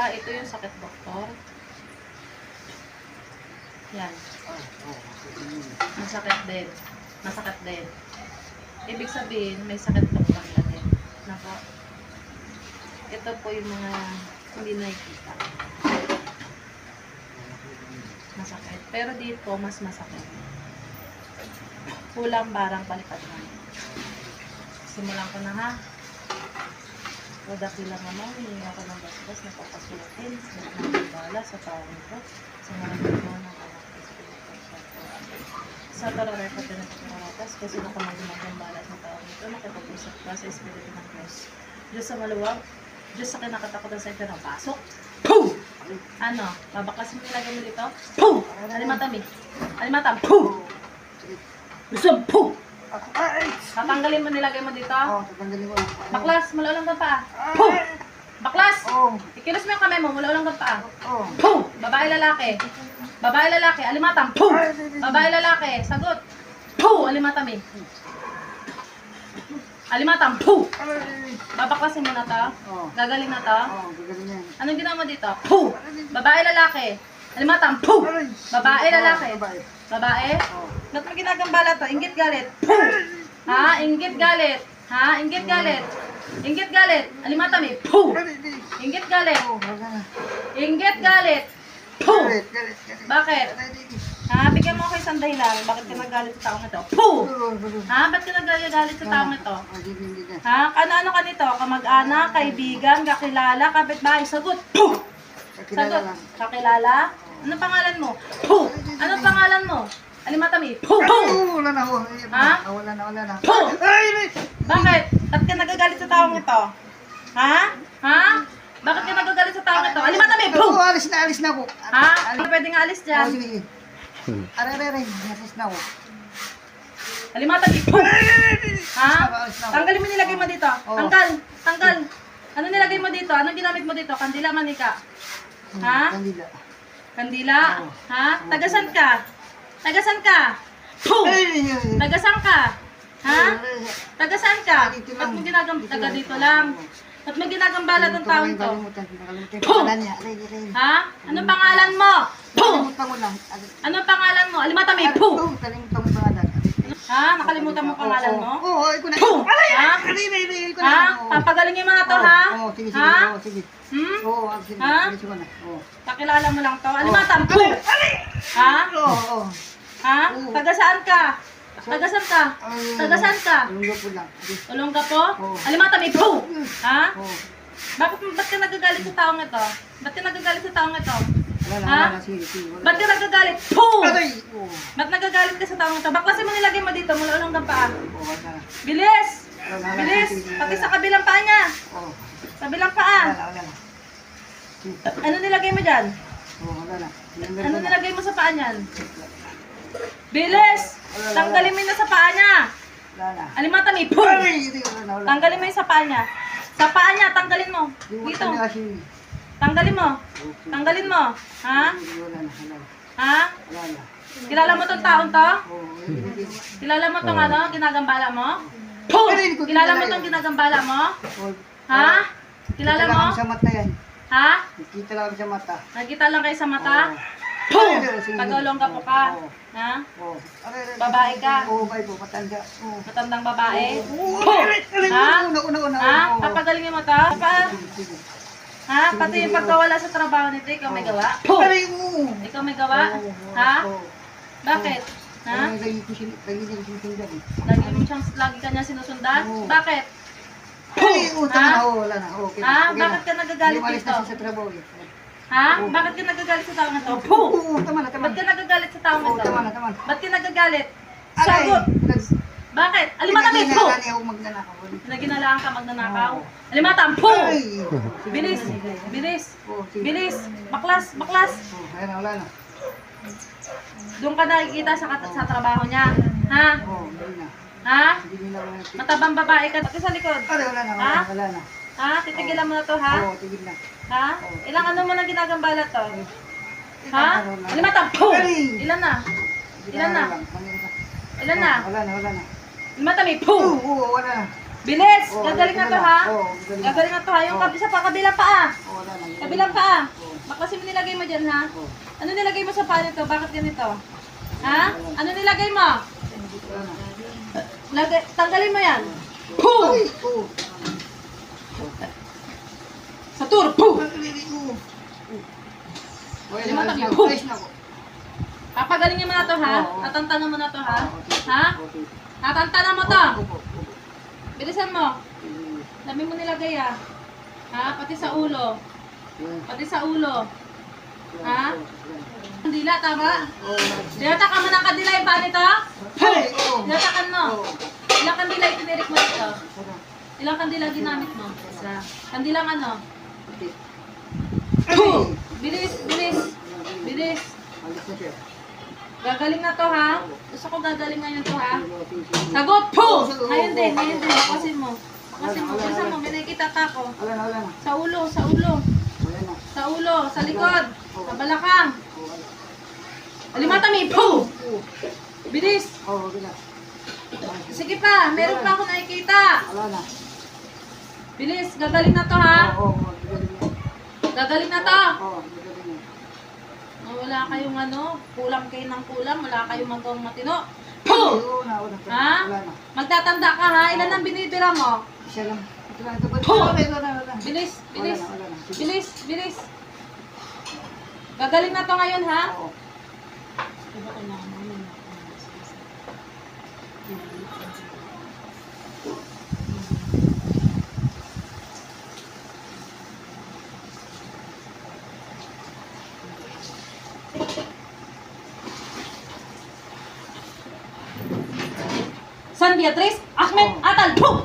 Ah, ito yung sakit, doktor. Yan. Masakit din. Masakit din. Ibig sabihin, may sakit tong bangla din. Nako. Ito po yung mga hindi nakikita. Masakit. Pero dito, mas masakit. Kulang barang palipad na. Simulan ko na ha. O dakilang naman, hindi ako ng bastos, napapasukin, sila ng bala sa tao nito, sa mga nito ng anak ko sa. Sa talaray ko pinagpaparatas, kasi nakamagumag ng bala sa tao nito, nakapag-usap ka sa Espiritu ng Diyos. Diyos sa maluwag, Diyos sa kinakatakutan sa ito ng pasok. Poo! Ano? Babaklasin mo nilagay mo dito? Poo! Alimatami. Alimatam. Poo! Gusto, poo! Ay! Tatanggalin mo nilagay mo dito? Oh, tatanggalin ko. Baklas, malalang ka pa. Poo! Baklas! Oh, Ikilos mo yung kamay mo, malalang ka pa. oh. Poo! Babae lalaki. Babae lalaki, alimatang. Poo! Babae lalaki, sagot. Alimatami. Alimatang. Poo! Ay! Babaklasin mo na to. Oh, Gagaling na to. oh, gagaling yan. Anong ginawa mo dito? Poo! Babae lalaki. Alimatang. Aray! Babae lalaki. Babae. Babae? Ba't mo ginagambala to? Inggit galit. Ha? Inggit galit. Ha? Inggit galit. Inggit galit. Poo! Inggit galit. Poo! Galit, galit. Bakit? Galit, galit. Ha? Bigyan mo ako isang dahilan. Bakit ka nagalit sa taong ito? Poo! Ha? Ba't ka nagagalit sa taong ito? Ha? Ano-ano ka nito? Kamag-anak, kaibigan, kakilala, kapitbahay. Sagot. Poo! Sagot. Kakilala? Ano pangalan mo? Poo! Ano pangalan mo? Alimatami. Poo! Poo! Oh, wala na, oh. Ay, Ha? ah, Wala na, wala na. Poo! Ay, ay! Bakit? Ba't ka nagagalit sa taong ito? Ha? Ha? Bakit ka nagagalit sa taong ito? Alimatami. Oh, Poo! alis na, alis na po. Ha? Ano pwedeng alis Oh, dyan? sige, sige. Aray, aray, aray. Alis na po. Alimatami. Poo! Ha? Alis na po. Tanggalin mo nilagay mo dito. Oo. Tanggal. Tanggal. Ano nilagay mo dito? Anong ginamit mo dito? Kandila, manika. Ha? Kandila. Kandila? Oo. Ha? Tagasan ka? Tagasan ka? Ay. Tagasan ka? Ha? Tagasan ka? Ba't mo ginagam... Taga dito lang. Ba't mo ginagambala ng taong to? Aray. Ha? Anong pangalan mo? Aray. Anong pangalan mo? Oh, Nakalimutan ko yung pangalan. Ha? Nakalimutan mo pangalan mo? Oo, oo, ikaw na. Aray, Ha? aray, aray, aray, ikaw na. Ha? Oo. Papagalingin mo na to, Oo, ha? Oo, sige, sige. Ha? Oo, sige. Hmm? Oo, ah, sige. Ha? Sige, sige na. Oo. Pakilala mo lang to. Alimatang, Poo! Ha? Oo, oo. Ha? Oo. Taga saan ka? Taga saan ka? Taga saan ka? Lunggo po lang. Ka po? Oo. Alimatami, Poo! Ha? Oo. Bakit ba't ka nagagalit sa taong ito? Ba't ka nagagalit sa taong ito? Wala na, Ha? wala na. Sige, sige. wala Ba't na. ka nagagalit? Poo! Aray! Ba't nagagalit ka sa taong ito? Baklasin mo nilagay mo dito mula ulang paa. Wala na. Bilis! Bilis! Pati sa kabilang paa niya. Oo. Sa kabilang paa. Wala na, wala na. Sige. Ano nilagay mo dyan? Oo, wala na. Ano nilagay mo sa paa niyan? Bilis! Tanggalin mo yun sa paa niya. Wala na. Na, wala na. Tanggalin mo yung sa paa niya. Sa paa niya, tanggalin mo. Dito. Tanggalin mo. Tanggalin mo. Ha? Hindi, Wala na, wala na. Ha? Kilala mo tong taon to? Kilala mo tong ano, ginagambala mo? Kilala mo tong ginagambala mo? Ha? Kilala Nakita mo? lang sa mata yan. Ha? Nakita lang sa mata. Nagkita lang kayo sa mata? Sige. Tagalong ka po ka? Ha? Babae ka? Oo, babae po, matanda. Oo. Matandang babae? Aray, Ha? Ha? Papagalingin mo to? Pa? Ha? Pati yung pagkawala sa trabaho nito, ikaw may gawa? Aray, oo. Ikaw may gawa? Ha? Bakit? Ha? Lagi ko sin- lagi ko sinusundan. Lagi mo siyang, lagi ka niya sinusundan? Bakit? Ay, utang Ha? na, oo, wala na. Oo, okay na, Ha? na. Bakit ka nagagalit dito? na siya sa trabaho eh. Ha? Bakit ka nagagalit sa taong ito? Oo, tama na, tama Ba't ka na. nagagalit sa taong ito? tama na, tama na. Ba't ka nagagalit? Sagot! Bakit? Alimatami, po! Pinaghinala niya ako magnanakaw. Naginalaan ka magnanakaw. Oo. Alimatang, po! Bilis! Bilis! Sige. Bilis! Baklas! Baklas! Oo, ayun na, wala na. Doon ka nakikita sa, sa trabaho niya. Ha? Oo, na. Ha? Matabang babae ka. Pati sa likod. Wala na, wala Ha? na, wala na. Ha? Titigilan mo na to, ha? Oo, tigil na. Ha? Ilang ano mo nang ginagambala to? Ha? na, na. Alimatang, po! Ilan na? Ilan na? Ilan na? Wala na, wala na. Alimatami, Oo, po! oo, wala na. Bilis! Oh, Gagaling na ito to na. ha? Oh, gagaling na. Gagaling na to ha? Yung Oh. kabisa pa, kabilang paa. Oh, wala na. Kabilang paa. Oh. Baklasin mo nilagay mo dyan ha? Oh. Ano nilagay mo sa paa nito? Bakit ganito? Ha? Ano nilagay mo? Wala na. Lagay, tanggalin mo yan. Oh. Ay, oh. Sa tour. Okay, Lima ayos tabi. na ako, Puh! ayos na ako. Papagalingin mo na to ha? Oo. Tatantanan mo na to ha? Ha? Okay. Tatantanan mo to. Bilisan mo. Dami mo nilagay ah. Ha? Pati sa ulo. Pati sa ulo. Ha? Kandila, tama? Dinatakan mo ng kandila yung paa nito? Ay, oh. Dinatakan mo. Ilang kandila yung tinirik mo? Sana. Ilang kandila ginamit mo? Isa. Kandilang ano? Bilis, bilis, Yan, bilis. Gagaling na to ha? Gusto ko gagaling ngayon to ha? Sagot! Sagot. Ngayon din, ngayon din. Bakasin mo. Bakasin mo. Bilisan mo, may nakikita ka ko. Sa ulo, sa ulo. Sa ulo, sa likod. Sa balakang. Alimatami! Oh, Bilis! Sige pa, meron pa ako nakikita. Bilis, gagaling na to ha? Gagaling na to. Oo, magaling yan. Oh, wala kayong ano, kulang kayo ng kulang, wala kayong magawang matino. Na. Ha? Magtatanda ka ha? Ilan ang binibira mo? Isa lang. Ito lang, wala. Bilis, Wala bilis, na, wala na. Sige. bilis, bilis. Gagaling na to ngayon ha? Oo. Diba? San Beatriz, Ahmed, Oh. Atal, Puh!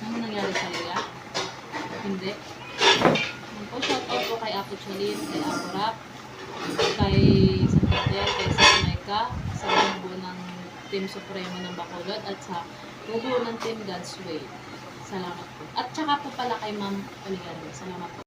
Ano? Hindi. Yan po, shout out po kay Apo Chalin, kay Apo Rap, kay Santander, kay Sasmayka, sa buo ng Team Supremo ng Bacolod at sa buo ng Team God's Way. Salamat po. At saka po pala kay Ma'am Oligado. Salamat po.